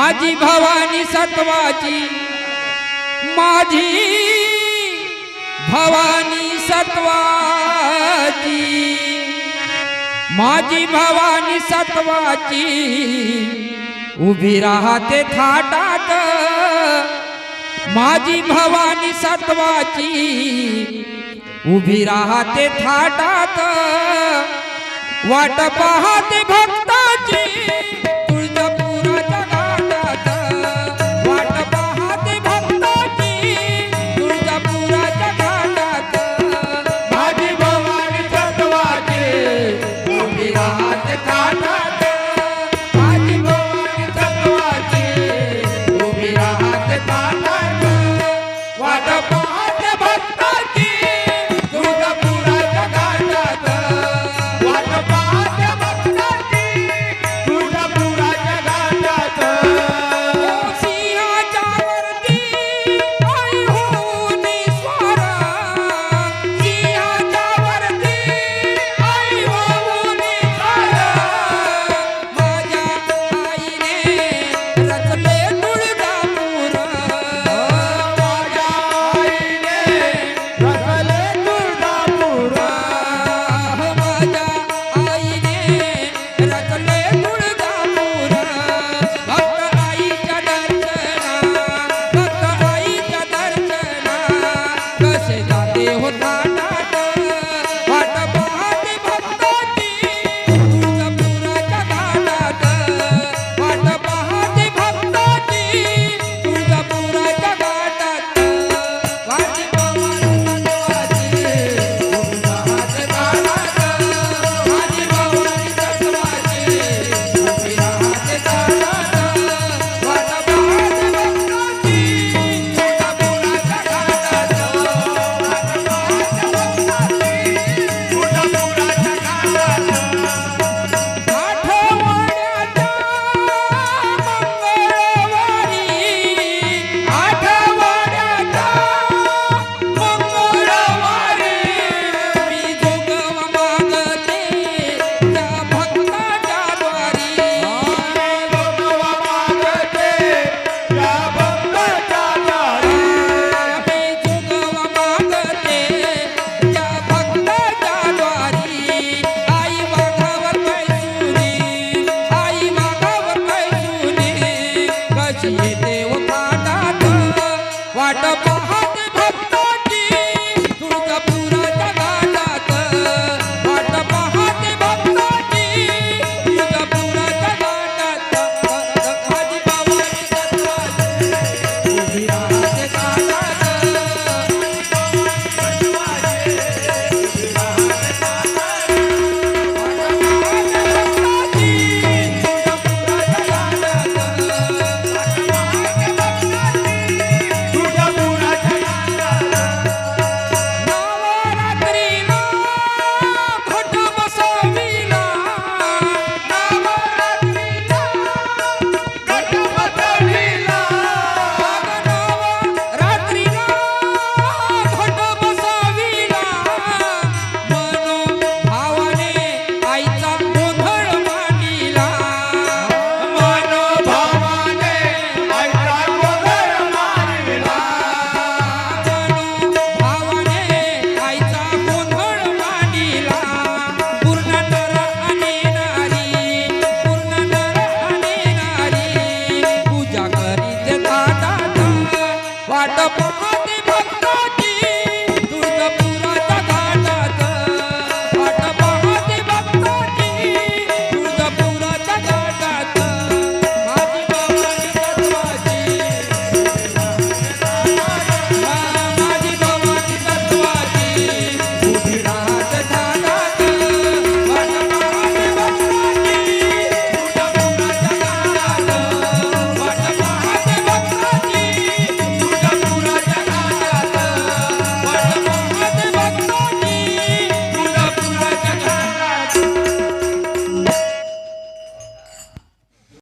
माझी भवानी सत्वाची. माझी भवानी सत्वाची. माझी भवानी सत्वाची. उभी राहते थाटात. माझी भवानी सत्वाची. उभी राहते थाटात. वाट पाहते भक्ताची. একটা মহা